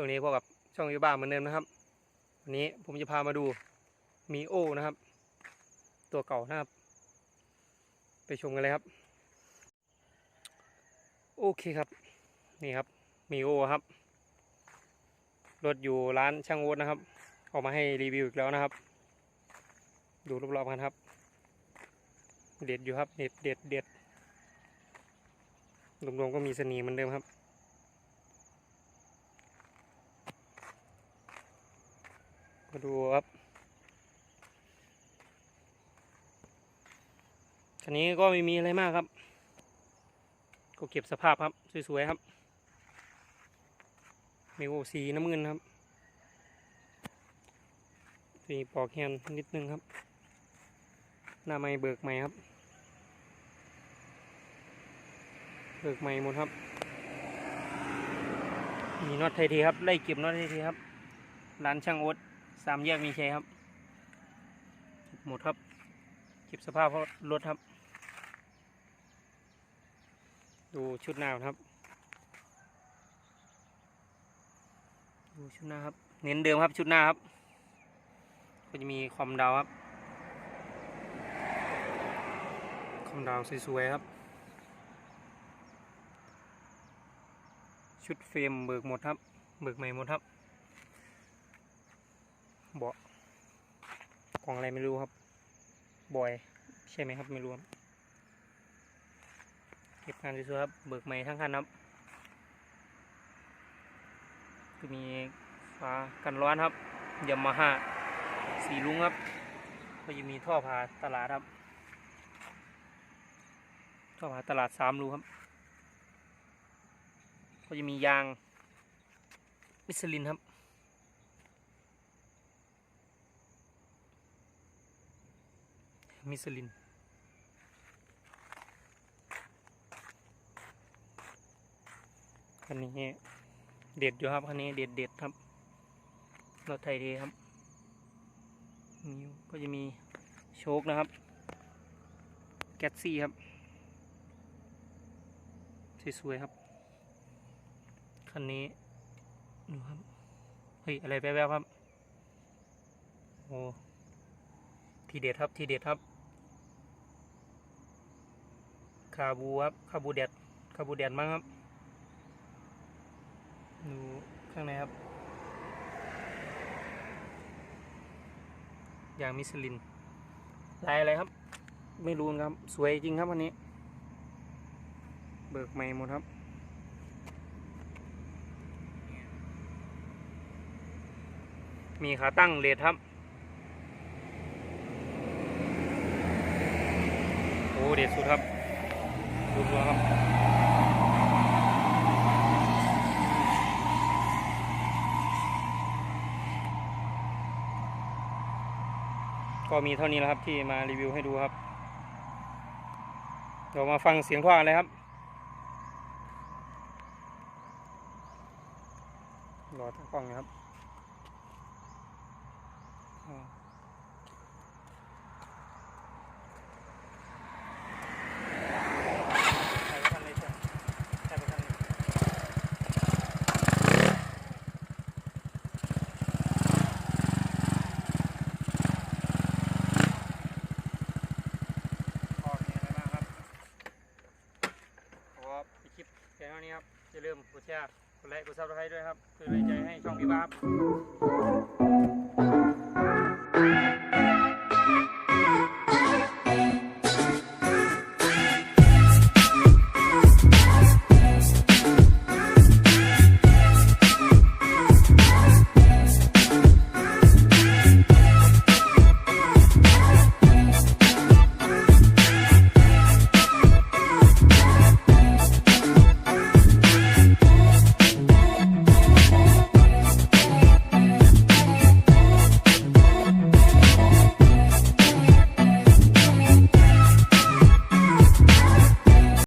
ช่วงนี้พบกับช่องยูบ้าเหมือนเดิมนะครับ วันนี้ผมจะพามาดูมีโอนะครับ ตัวเก่านะครับ ไปชมกันเลยครับ โอเคครับ นี่ครับมีโอครับรถอยู่ร้านช่างโอ๊ตนะครับ ออกมาให้รีวิวอีกแล้วนะครับ ดูรอบๆกันครับ เด็ดอยู่ครับเด็ดเด็ดเด็ดรวมๆก็มีเสนีเหมือนเดิมครับ มาดูครับคันนี้ก็ไม่มีอะไรมากครับ ก็เก็บสภาพครับ สวยๆครับมีโอสีน้ำเงินครับสีปอกแฮนนิดนึงครับ หน้าไม้เบิกใหม่ครับ เบิกใหม่หมดครับ มีน็อตไทยทีครับไล่เก็บน็อตไทยทีครับร้านช่างโอ๊ต สามแยกมีชัยครับ หมดครับเก็บสภาพรถครับ ดูชุดหน้าครับ ดูชุดหน้าครับ เน้นเดิมครับชุดหน้าครับ ก็จะมีความดาวครับ ความดาวสวยๆครับ ชุดเฟรมเบิกหมดครับ เบิกใหม่หมดครับ เบาะของอะไรไม่รู้ครับ บอย ใช่ไหมครับ ไม่รู้ครับเก็บงานสวยๆครับเบิกใหม่ทั้งคันครับก็มีฟ้ากันร้อนครับยามาฮ่าสีลุงครับ ก็จะมีท่อผ่าตลาดครับ ท่อผ่าตลาดสามรูครับ ก็จะมียางมิชลินครับ มิชลิน คันนี้เด็ดอยู่ครับ คันนี้เด็ดเด็ดครับรถไทยดีครับมีก็จะมีโชคนะครับ แกตซี่ครับ สวยๆครับ คันนี้ดูครับ เฮ้ย อะไรแววๆครับ โอ้ ทีเด็ดครับ ทีเด็ดครับ คาบูครับคาบูเด็ดคาบูเด็ดมากครับ ดูข้างในครับ อย่างมิสลิน ลายอะไรครับ ไม่รู้นะครับ สวยจริงครับวันนี้ เบิกใหม่หมดครับมีขาตั้งเลดครับ โอ้ เด็ดสุดครับ ดูตัวครับก็มีเท่านี้แล้วครับที่มารีวิวให้ดูครับเดี๋ยวมาฟังเสียงท่อเลยครับรอตากล้องนะครับอ่าใส่ไปทันเลยจ้ะใส่ไปทันเลยก็มีอะไรบ้างครับขอปิดคลิปแค่เท่า นี้ครับอย่าลืมกดแชร์กดไลค์กดซับสไครต์ด้วยครับคือแรงใจให้ช่องพี่บ้าบ